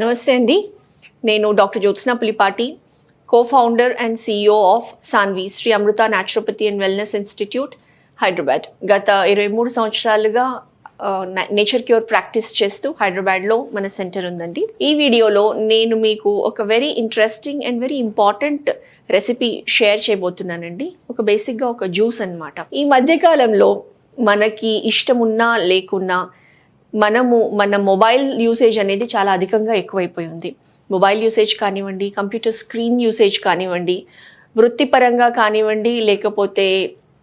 నమస్తే అండి. నేను doctor Jyotsna Pulipati co founder and CEO of Sanvi Shri Amrita naturopathy and wellness institute Hyderabad. గత ఇరవై మూడు సంవత్సరాలుగా నేచర్ క్యూర్ ప్రాక్టీస్ చేస్తూ హైదరాబాద్లో మన సెంటర్ ఉందండి. ఈ వీడియోలో నేను మీకు ఒక very interesting and very important recipe share చేయబోతున్నానండి. ఒక బేసిక్గా ఒక జ్యూస్ అన్నమాట. ఈ మధ్యకాలంలో మనకి ఇష్టం ఉన్నా లేకున్నా మనము మన మొబైల్ యూసేజ్ అనేది చాలా అధికంగా ఎక్కువైపోయి ఉంది. మొబైల్ యూసేజ్ కానివ్వండి కంప్యూటర్ స్క్రీన్ యూసేజ్ కానివ్వండి వృత్తిపరంగా కానివ్వండి లేకపోతే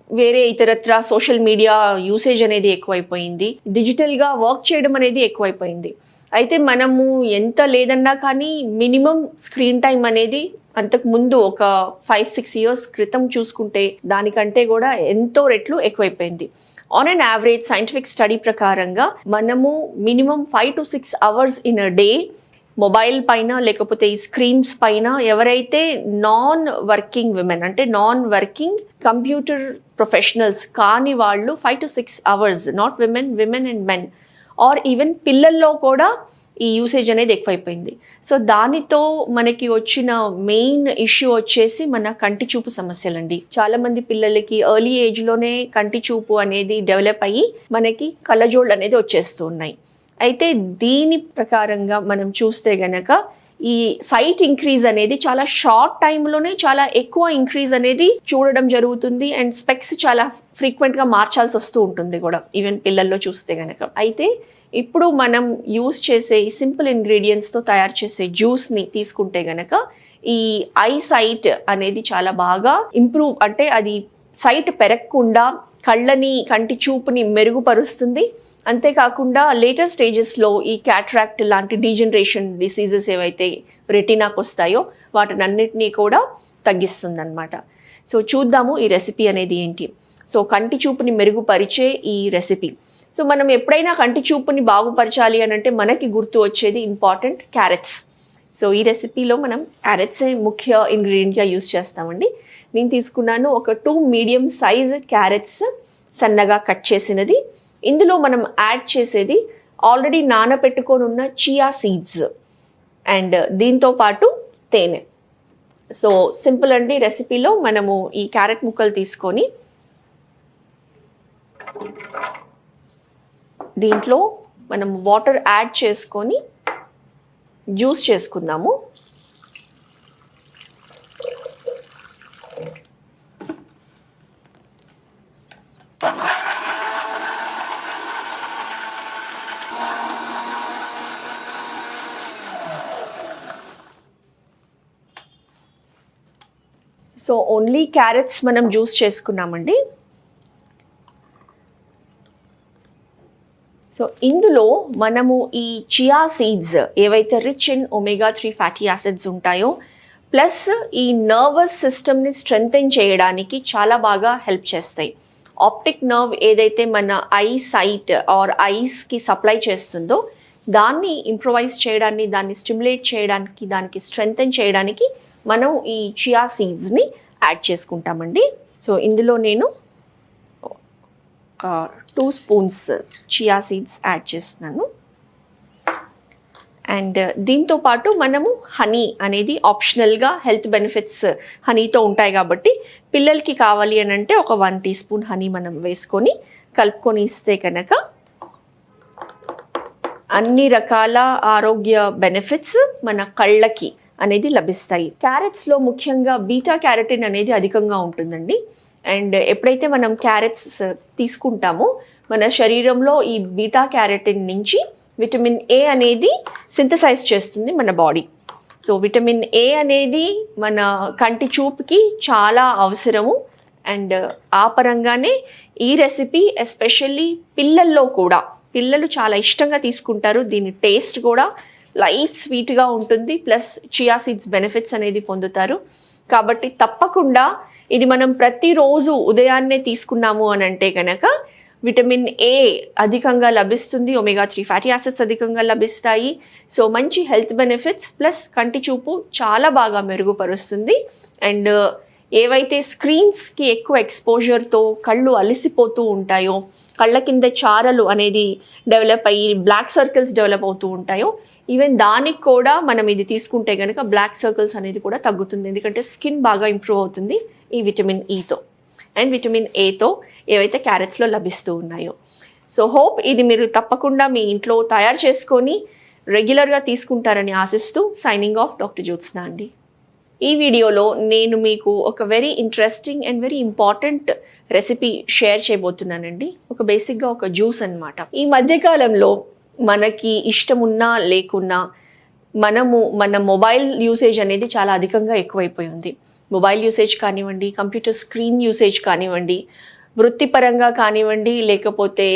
వేరే ఇతరత్ర సోషల్ మీడియా యూసేజ్ అనేది ఎక్కువైపోయింది. డిజిటల్గా వర్క్ చేయడం అనేది ఎక్కువైపోయింది. అయితే మనము ఎంత లేదన్నా కానీ మినిమం స్క్రీన్ టైం అనేది అంతకు ముందు ఒక ఫైవ్ సిక్స్ ఇయర్స్ క్రితం చూసుకుంటే దానికంటే కూడా ఎంతో రెట్లు ఎక్కువైపోయింది. On an average scientific study ప్రకారంగా మనము minimum five to six hours in a day mobile పైన లేకపోతే ఈ స్క్రీన్స్ పైన ఎవరైతే నాన్ వర్కింగ్ విమెన్ అంటే నాన్ వర్కింగ్ కంప్యూటర్ ప్రొఫెషనల్స్ కాని వాళ్ళు five to six hours not women women and men or even పిల్లల్లో కూడా ఈ యూసేజ్ అనేది ఎక్కువైపోయింది. సో దానితో మనకి వచ్చిన మెయిన్ ఇష్యూ వచ్చేసి మన కంటి చూపు సమస్యలండి. చాలా మంది పిల్లలకి ఎర్లీ ఏజ్లోనే కంటి చూపు అనేది డెవలప్ అయ్యి మనకి కళ్ళజోళ్ళు అనేది వచ్చేస్తూ ఉన్నాయి. అయితే దీని ప్రకారంగా మనం చూస్తే గనక ఈ సైట్ ఇంక్రీజ్ అనేది చాలా షార్ట్ టైంలోనే చాలా ఎక్కువ ఇంక్రీజ్ అనేది చూడడం జరుగుతుంది అండ్ స్పెక్స్ చాలా ఫ్రీక్వెంట్గా మార్చాల్సి వస్తూ ఉంటుంది కూడా ఈవెన్ పిల్లల్లో చూస్తే గనక. అయితే ఇప్పుడు మనం యూస్ చేసే ఈ సింపుల్ ఇంగ్రీడియంట్స్తో తయారు చేసే జ్యూస్ని తీసుకుంటే గనక ఈ ఐ సైట్ అనేది చాలా బాగా ఇంప్రూవ్ అంటే అది సైట్ పెరగకుండా కళ్ళని కంటి చూపుని మెరుగుపరుస్తుంది. అంతేకాకుండా లేటర్ స్టేజెస్లో ఈ క్యాట్రాక్ట్ లాంటి డీజనరేషన్ డిసీజెస్ ఏవైతే రెటీనాకు వస్తాయో వాటినన్నిటినీ కూడా తగ్గిస్తుంది అనమాట సో చూద్దాము ఈ రెసిపీ అనేది ఏంటి. సో కంటి చూపుని మెరుగుపరిచే ఈ రెసిపీ సో మనం ఎప్పుడైనా కంటి చూపుని బాగుపరచాలి అని అంటే మనకి గుర్తు వచ్చేది ఇంపార్టెంట్ క్యారెట్స్. సో ఈ రెసిపీలో మనం క్యారెట్సే ముఖ్య ఇంగ్రీడియంట్గా యూస్ చేస్తామండి. నేను తీసుకున్నాను ఒక టూ మీడియం సైజ్ క్యారెట్స్ సన్నగా కట్ చేసినది. ఇందులో మనం యాడ్ చేసేది ఆల్రెడీ నానబెట్టుకొని ఉన్న చియా సీడ్స్ అండ్ దీంతో పాటు తేనె. సో సింపుల్ అండి రెసిపీలో మనము ఈ క్యారెట్ ముక్కలు తీసుకొని దీంట్లో మనం వాటర్ యాడ్ చేసుకొని జ్యూస్ చేసుకుందాము. సో ఓన్లీ క్యారెట్స్ మనం జ్యూస్ చేసుకున్నామండి. సో ఇందులో మనము ఈ చియా సీడ్స్ ఏవైతే rich in omega three fatty acids ఉంటాయో ప్లస్ ఈ నర్వస్ సిస్టమ్ని స్ట్రెంగ్తెన్ చేయడానికి చాలా బాగా హెల్ప్ చేస్తాయి. ఆప్టిక్ నర్వ్ ఏదైతే మన ఐ సైట్ ఆర్ ఐస్కి సప్లై చేస్తుందో దాన్ని ఇంప్రొవైజ్ చేయడాన్ని దాన్ని స్టిమ్యులేట్ చేయడానికి దానికి స్ట్రెంగ్తెన్ చేయడానికి మనం ఈ చియా సీడ్స్ని యాడ్ చేసుకుంటామండి. సో ఇందులో నేను two spoons chia seeds add చేస్తున్నాను. అండ్ దీంతో పాటు మనము హనీ అనేది ఆప్షనల్గా హెల్త్ బెనిఫిట్స్ హనీతో ఉంటాయి కాబట్టి పిల్లలకి కావాలి అని అంటే ఒక వన్ టీ స్పూన్ హనీ మనం వేసుకొని కలుపుకొని ఇస్తే కనుక అన్ని రకాల ఆరోగ్య బెనిఫిట్స్ మన కళ్ళకి అనేది లభిస్తాయి. క్యారెట్స్లో ముఖ్యంగా బీటా క్యారెటిన్ అనేది అధికంగా ఉంటుందండి. అండ్ ఎప్పుడైతే మనం క్యారెట్స్ తీసుకుంటామో మన శరీరంలో ఈ బీటా క్యారెటిన్ నుంచి విటమిన్ ఏ అనేది సింథసైజ్ చేస్తుంది మన బాడీ. సో విటమిన్ ఏ అనేది మన కంటి చూపుకి చాలా అవసరము. అండ్ ఆ పరంగానే ఈ రెసిపీ ఎస్పెషల్లీ పిల్లల్లో కూడా పిల్లలు చాలా ఇష్టంగా తీసుకుంటారు. దీని టేస్ట్ కూడా లైట్ స్వీట్గా ఉంటుంది. ప్లస్ చియా సీడ్స్ బెనిఫిట్స్ అనేది పొందుతారు. కాబట్టి తప్పకుండా ఇది మనం ప్రతిరోజు ఉదయాన్నే తీసుకున్నాము అని అంటే కనుక విటమిన్ ఏ అధికంగా లభిస్తుంది ఒమేగా త్రీ ఫ్యాటీ యాసిడ్స్ అధికంగా లభిస్తాయి. సో మంచి హెల్త్ బెనిఫిట్స్ ప్లస్ కంటి చూపు చాలా బాగా మెరుగుపరుస్తుంది. అండ్ ఏవైతే స్క్రీన్స్కి ఎక్కువ ఎక్స్పోజర్తో కళ్ళు అలిసిపోతూ ఉంటాయో కళ్ళ కింద చారలు అనేది డెవలప్ అయ్యి బ్లాక్ సర్కిల్స్ డెవలప్ అవుతూ ఉంటాయో ఈవెన్ దానికి కూడా మనం ఇది తీసుకుంటే కనుక బ్లాక్ సర్కిల్స్ అనేది కూడా తగ్గుతుంది. ఎందుకంటే స్కిన్ బాగా ఇంప్రూవ్ అవుతుంది ఈ విటమిన్ ఈతో అండ్ విటమిన్ ఏతో ఏవైతే క్యారెట్స్లో లభిస్తూ ఉన్నాయో. సో హోప్ ఇది మీరు తప్పకుండా మీ ఇంట్లో తయారు చేసుకొని రెగ్యులర్గా తీసుకుంటారని ఆశిస్తూ సైనింగ్ ఆఫ్ డాక్టర్ జ్యోత్స్న అండి. ఈ వీడియోలో నేను మీకు ఒక very interesting and very important recipe share చేయబోతున్నానండి. ఒక బేసిక్గా ఒక జ్యూస్ అన్నమాట. ఈ మధ్యకాలంలో మనకి ఇష్టం ఉన్నా లేకున్నా మనము మన మొబైల్ యూసేజ్ అనేది చాలా అధికంగా ఎక్కువైపోయింది. మొబైల్ యూసేజ్ కానివ్వండి కంప్యూటర్ స్క్రీన్ యూసేజ్ కానివ్వండి వృత్తిపరంగా కానివ్వండి లేకపోతే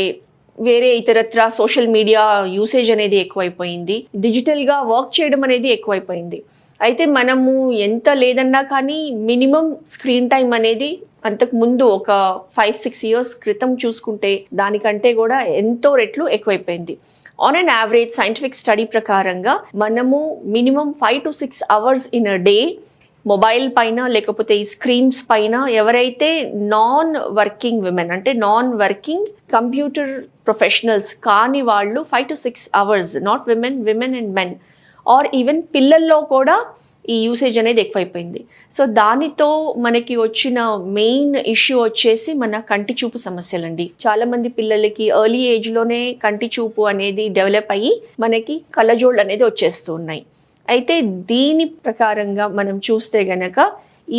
వేరే ఇతరత్ర సోషల్ మీడియా యూసేజ్ అనేది ఎక్కువైపోయింది. డిజిటల్గా వర్క్ చేయడం అనేది ఎక్కువైపోయింది. అయితే మనము ఎంత లేదన్నా కానీ మినిమం స్క్రీన్ టైం అనేది అంతకు ముందు ఒక ఫైవ్ సిక్స్ ఇయర్స్ క్రితం చూసుకుంటే దానికంటే కూడా ఎంతో రెట్లు ఎక్కువైపోయింది. On an average scientific study ప్రకారంగా మనము minimum five to six hours in a day mobile పైన లేకపోతే ఈ స్క్రీన్స్ పైన ఎవరైతే నాన్ వర్కింగ్ విమెన్ అంటే నాన్ వర్కింగ్ కంప్యూటర్ ప్రొఫెషనల్స్ కాని వాళ్ళు five to six hours not women women and men or even పిల్లల్లో కూడా ఈ యూసేజ్ అనేది ఎక్కువైపోయింది. సో దానితో మనకి వచ్చిన మెయిన్ ఇష్యూ వచ్చేసి మన కంటి చూపు సమస్యలండి. చాలా మంది పిల్లలకి ఎర్లీ ఏజ్లోనే కంటి చూపు అనేది డెవలప్ అయ్యి మనకి కళ్ళజోళ్ళు అనేది వచ్చేస్తూ ఉన్నాయి. అయితే దీని ప్రకారంగా మనం చూస్తే గనక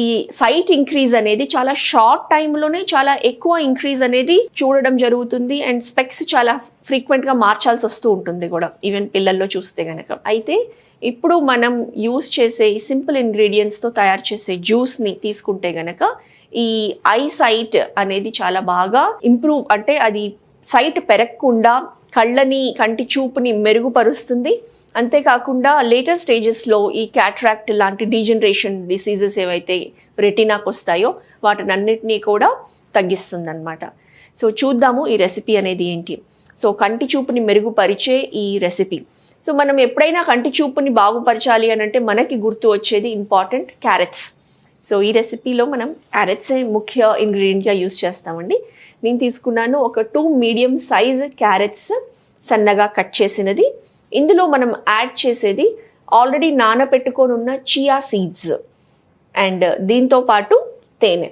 ఈ సైట్ ఇంక్రీజ్ అనేది చాలా షార్ట్ టైంలోనే చాలా ఎక్కువ ఇంక్రీజ్ అనేది చూడడం జరుగుతుంది అండ్ స్పెక్స్ చాలా ఫ్రీక్వెంట్గా మార్చాల్సి వస్తూ ఉంటుంది కూడా ఈవెన్ పిల్లల్లో చూస్తే గనక. అయితే ఇప్పుడు మనం యూస్ చేసే ఈ సింపుల్ ఇంగ్రీడియంట్స్తో తయారు చేసే జ్యూస్ని తీసుకుంటే గనక ఈ ఐ సైట్ అనేది చాలా బాగా ఇంప్రూవ్ అంటే అది సైట్ పెరగకుండా కళ్ళని కంటి చూపుని మెరుగుపరుస్తుంది. అంతేకాకుండా లేటర్ స్టేజెస్లో ఈ క్యాట్రాక్ట్ లాంటి డీజనరేషన్ డిసీజెస్ ఏవైతే రెటీనాకు వస్తాయో వాటినన్నిటినీ కూడా తగ్గిస్తుందన్నమాట. సో చూద్దాము ఈ రెసిపీ అనేది ఏంటి? సో కంటి చూపుని మెరుగుపరిచే ఈ రెసిపీ సో మనం ఎప్పుడైనా కంటి చూపుని బాగుపరచాలి అని అంటే మనకి గుర్తు వచ్చేది ఇంపార్టెంట్ క్యారెట్స్ సో ఈ రెసిపీలో మనం క్యారెట్సే ముఖ్య ఇంగ్రీడియంట్గా యూస్ చేస్తామండి. నేను తీసుకున్నాను ఒక టూ మీడియం సైజ్ క్యారెట్స్ సన్నగా కట్ చేసినది. ఇందులో మనం యాడ్ చేసేది ఆల్రెడీ నానబెట్టుకొని ఉన్న చియా సీడ్స్ అండ్ దీంతో పాటు తేనె.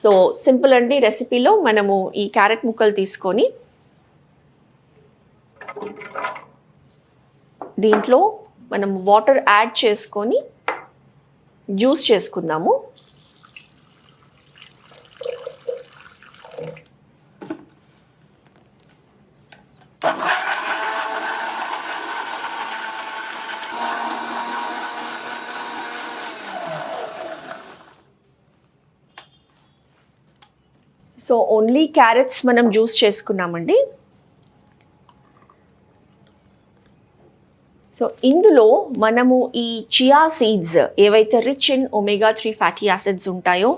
సో సింపుల్ అండి రెసిపీలో మనము ఈ క్యారెట్ ముక్కలు తీసుకొని దీంట్లో మనం వాటర్ యాడ్ చేసుకొని జ్యూస్ చేసుకుందాము. సో ఓన్లీ క్యారెట్స్ మనం జ్యూస్ చేసుకున్నామండి. సో ఇందులో మనము ఈ చియా సీడ్స్ ఏవైతే rich in omega three fatty acids ఉంటాయో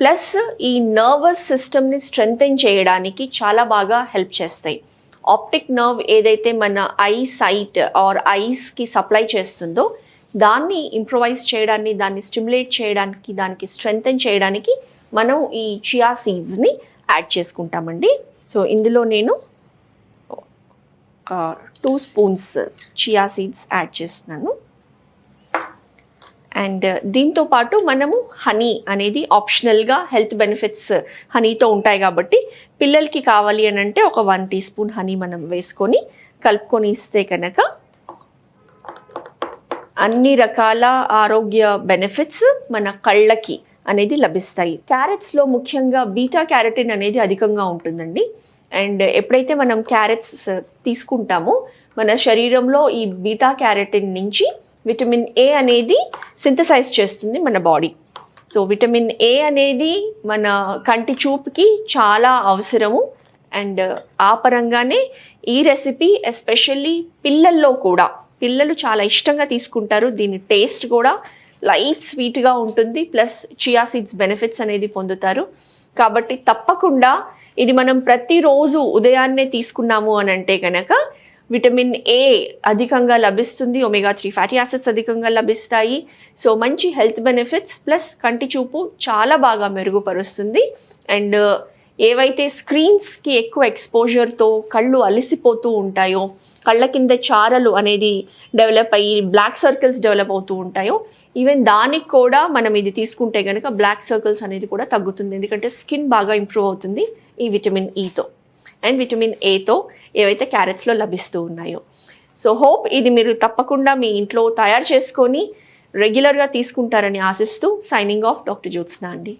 ప్లస్ ఈ నర్వస్ సిస్టమ్ని స్ట్రెంగ్తెన్ చేయడానికి చాలా బాగా హెల్ప్ చేస్తాయి. ఆప్టిక్ నర్వ్ ఏదైతే మన ఐ సైట్ ఆర్ ఐస్కి సప్లై చేస్తుందో దాన్ని ఇంప్రొవైజ్ చేయడాన్ని దాన్ని స్టిమ్యులేట్ చేయడానికి దానికి స్ట్రెంగ్తెన్ చేయడానికి మనం ఈ చియా సీడ్స్ని యాడ్ చేసుకుంటామండి. సో ఇందులో నేను two spoons chia seeds add చేస్తున్నాను. అండ్ uh, దీంతో పాటు మనము హనీ అనేది ఆప్షనల్గా హెల్త్ బెనిఫిట్స్ హనీతో ఉంటాయి కాబట్టి పిల్లలకి కావాలి అని అంటే ఒక వన్ టీ స్పూన్ హనీ మనం వేసుకొని కలుపుకొని ఇస్తే కనుక అన్ని రకాల ఆరోగ్య బెనిఫిట్స్ మన కళ్ళకి అనేది లభిస్తాయి. క్యారెట్స్లో ముఖ్యంగా బీటా క్యారటిన్ అనేది అధికంగా ఉంటుందండి. అండ్ ఎప్పుడైతే మనం క్యారెట్స్ తీసుకుంటామో మన శరీరంలో ఈ బీటా క్యారటిన్ నుంచి విటమిన్ ఏ అనేది సింథసైజ్ చేస్తుంది మన బాడీ సో విటమిన్ ఏ అనేది మన కంటి చూపుకి చాలా అవసరము. అండ్ ఆ పరంగానే ఈ రెసిపీ ఎస్పెషల్లీ పిల్లల్లో కూడా పిల్లలు చాలా ఇష్టంగా తీసుకుంటారు. దీని టేస్ట్ కూడా లైట్ స్వీట్గా ఉంటుంది ప్లస్ చియా సీడ్స్ బెనిఫిట్స్ అనేది పొందుతారు. కాబట్టి తప్పకుండా ఇది మనం ప్రతిరోజు ఉదయాన్నే తీసుకున్నాము అని అంటే కనుక విటమిన్ ఏ అధికంగా లభిస్తుంది ఒమేగా త్రీ ఫ్యాటీ యాసిడ్స్ అధికంగా లభిస్తాయి. సో మంచి హెల్త్ బెనిఫిట్స్ ప్లస్ కంటి చూపు చాలా బాగా మెరుగుపరుస్తుంది. అండ్ ఏవైతే స్క్రీన్స్కి ఎక్కువ ఎక్స్పోజర్తో కళ్ళు అలిసిపోతూ ఉంటాయో కళ్ళ కింద చారలు అనేది డెవలప్ అయ్యి బ్లాక్ సర్కిల్స్ డెవలప్ అవుతూ ఉంటాయో ఈవెన్ దానికి కూడా మనం ఇది తీసుకుంటే కనుక బ్లాక్ సర్కిల్స్ అనేది కూడా తగ్గుతుంది. ఎందుకంటే స్కిన్ బాగా ఇంప్రూవ్ అవుతుంది ఈ విటమిన్ ఈతో అండ్ విటమిన్ ఏతో ఏవైతే క్యారెట్స్లో లభిస్తూ ఉన్నాయో. సో హోప్ ఇది మీరు తప్పకుండా మీ ఇంట్లో తయారు చేసుకొని రెగ్యులర్గా తీసుకుంటారని ఆశిస్తూ సైనింగ్ ఆఫ్ డాక్టర్ జ్యోత్స్నా అండి.